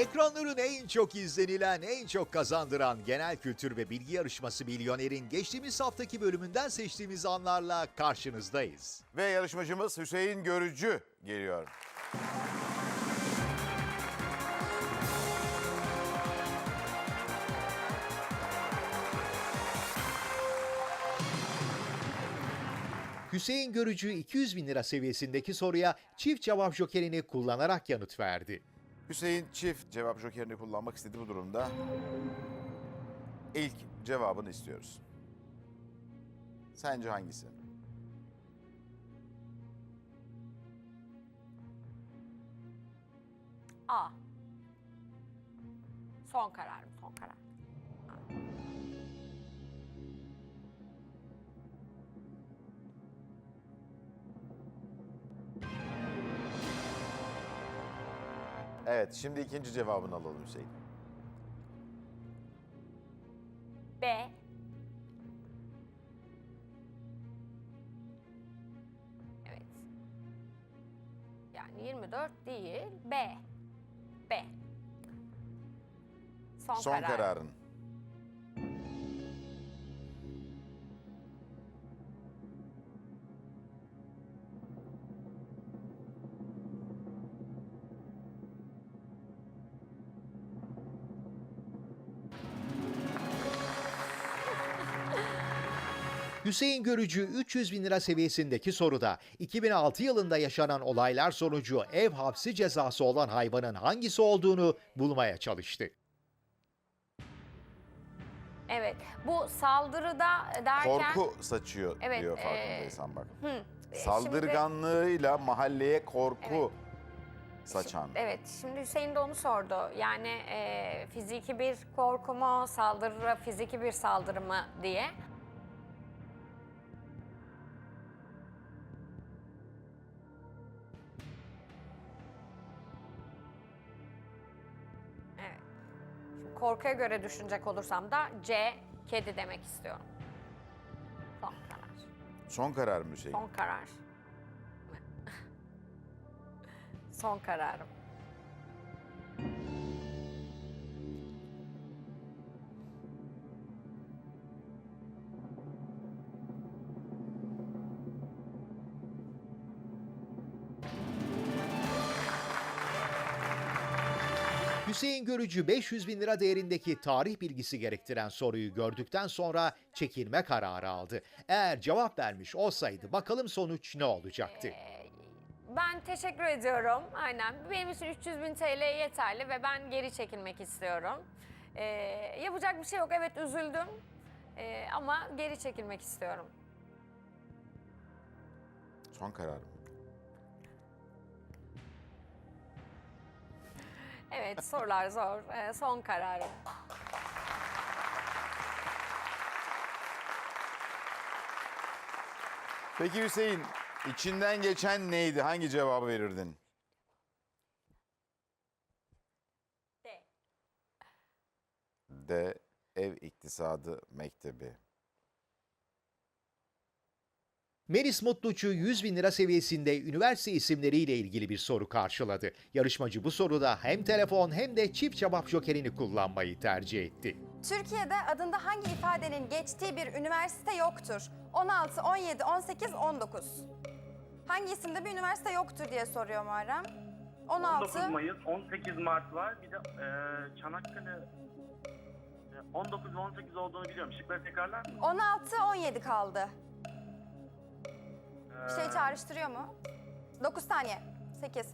Ekranların en çok izlenilen, en çok kazandıran genel kültür ve bilgi yarışması Milyoner'in geçtiğimiz haftaki bölümünden seçtiğimiz anlarla karşınızdayız. Ve yarışmacımız Hüseyin Görücü geliyor. Hüseyin Görücü 200 bin lira seviyesindeki soruya çift cevap jokerini kullanarak yanıt verdi. Hüseyin çift cevap jokerini kullanmak istedi bu durumda. İlk cevabını istiyoruz. Sence hangisi? A. Son kararım, son karar. Evet, şimdi ikinci cevabını alalım Hüseyin. B. Evet. Yani 24 değil, B. B. Son, Son karar. kararın. Hüseyin Görücü 300 bin lira seviyesindeki soruda 2006 yılında yaşanan olaylar sonucu ev hapsi cezası olan hayvanın hangisi olduğunu bulmaya çalıştı. Evet. Bu saldırıda derken... Korku saçıyor Evet, diyor ee, farkındaysan bak. Hı, e, Saldırganlığıyla mahalleye korku saçan. Evet, şimdi Hüseyin de onu sordu. Yani e, fiziki bir korku mu, saldırı, fiziki bir saldırı mı diye. Korkuya göre düşünecek olursam da C, kedi demek istiyorum. Son karar. Son karar mı Hüseyin? Son karar. Son kararım. Hüseyin Görücü 500 bin lira değerindeki tarih bilgisi gerektiren soruyu gördükten sonra çekilme kararı aldı. Eğer cevap vermiş olsaydı bakalım sonuç ne olacaktı? Ben teşekkür ediyorum. Aynen. Benim için 300 bin TL yeterli ve ben geri çekilmek istiyorum. Ee, yapacak bir şey yok. Evet üzüldüm. Ee, ama geri çekilmek istiyorum. Son karar Evet sorular zor. Ee, son kararım. Peki Hüseyin, içinden geçen neydi? Hangi cevabı verirdin? D. D. Ev İktisadı Mektebi. Melis Mutluçu 100 bin lira seviyesinde üniversite isimleriyle ilgili bir soru karşıladı. Yarışmacı bu soruda hem telefon hem de çift cevap jokerini kullanmayı tercih etti. Türkiye'de adında hangi ifadenin geçtiği bir üniversite yoktur? 16, 17, 18, 19. Hangi isimde bir üniversite yoktur diye soruyor Muharrem. 16, 19 Mayıs, 18 Mart var. Bir de e, Çanakkale e, 19 ve 18 olduğunu biliyorum. Şıkları tekrarlar mı? 16, 17 kaldı. Bir şey Ee, çağrıştırıyor mu? 9 saniye. 8.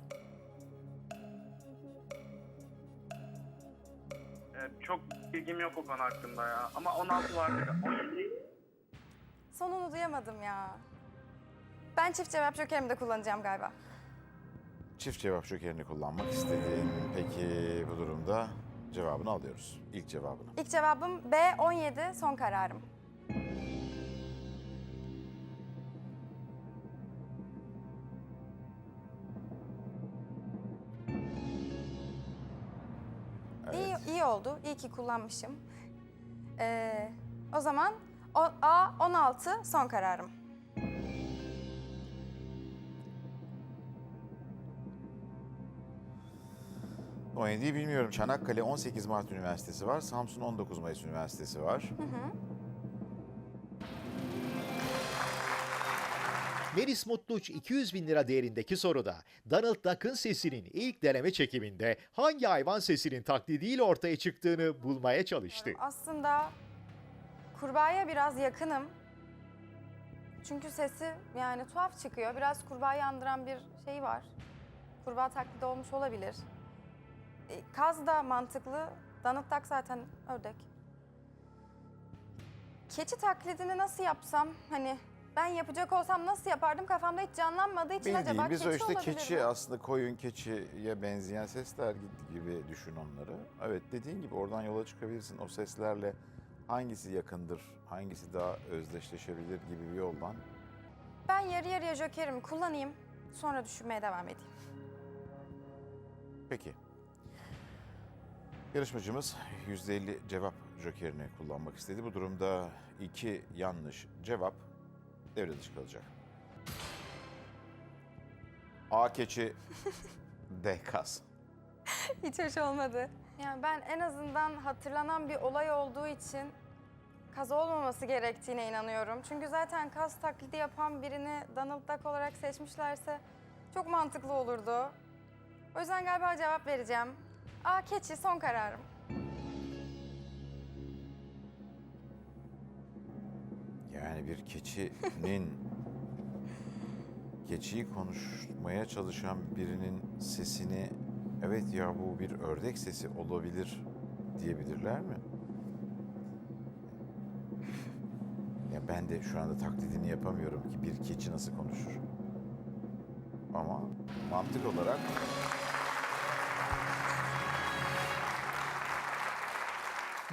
e, çok bilgim yok o konu hakkında ya. Ama 16 var dedi. 17 Sonunu duyamadım ya. Ben çift cevap jokerimi de kullanacağım galiba. Çift cevap jokerini kullanmak istediğin peki bu durumda cevabını alıyoruz. İlk cevabını. İlk cevabım B, 17 son kararım. Oldu. İyi ki kullanmışım. Ee, o zaman o, A 16 son kararım. 17'yi bilmiyorum. Çanakkale 18 Mart Üniversitesi var. Samsun 19 Mayıs Üniversitesi var. Melis Mutluç 200 bin lira değerindeki soruda Donald Duck'ın sesinin ilk deneme çekiminde hangi hayvan sesinin taklidiyle ortaya çıktığını bulmaya çalıştı. Aslında kurbağaya biraz yakınım. Çünkü sesi yani tuhaf çıkıyor. Biraz kurbağayı andıran bir şey var. Kurbağa taklidi olmuş olabilir. E, Kaz da mantıklı. Donald Duck zaten ördek. Keçi taklidini nasıl yapsam hani ben yapacak olsam nasıl yapardım kafamda hiç canlanmadığı için acaba Bildiğimiz keçi o işte olabilir keçi mi? aslında koyun keçiye benzeyen sesler gibi düşün onları. Evet dediğin gibi oradan yola çıkabilirsin. O seslerle hangisi yakındır, hangisi daha özdeşleşebilir gibi bir yoldan. Ben yarı yarıya jokerimi kullanayım. Sonra düşünmeye devam edeyim. Peki. Yarışmacımız %50 cevap jokerini kullanmak istedi. Bu durumda iki yanlış cevap devre dışı kalacak. A keçi, D kas. Hiç hoş olmadı. Yani ben en azından hatırlanan bir olay olduğu için kaza olmaması gerektiğine inanıyorum. Çünkü zaten kaz taklidi yapan birini Donald Duck olarak seçmişlerse çok mantıklı olurdu. O yüzden galiba cevap vereceğim. A keçi son kararım. Yani bir keçinin keçiyi konuşmaya çalışan birinin sesini evet ya bu bir ördek sesi olabilir diyebilirler mi? Ya ben de şu anda taklidini yapamıyorum ki bir keçi nasıl konuşur. Ama mantık olarak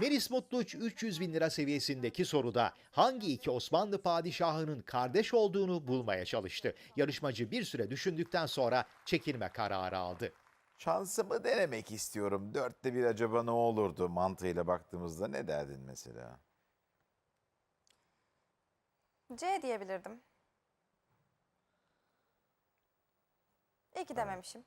Melis Mutluç 300 bin lira seviyesindeki soruda hangi iki Osmanlı padişahının kardeş olduğunu bulmaya çalıştı. Yarışmacı bir süre düşündükten sonra çekilme kararı aldı. şansımı denemek istiyorum. Dörtte bir acaba ne olurdu mantığıyla baktığımızda ne derdin mesela? C diyebilirdim. İyi ki dememişim.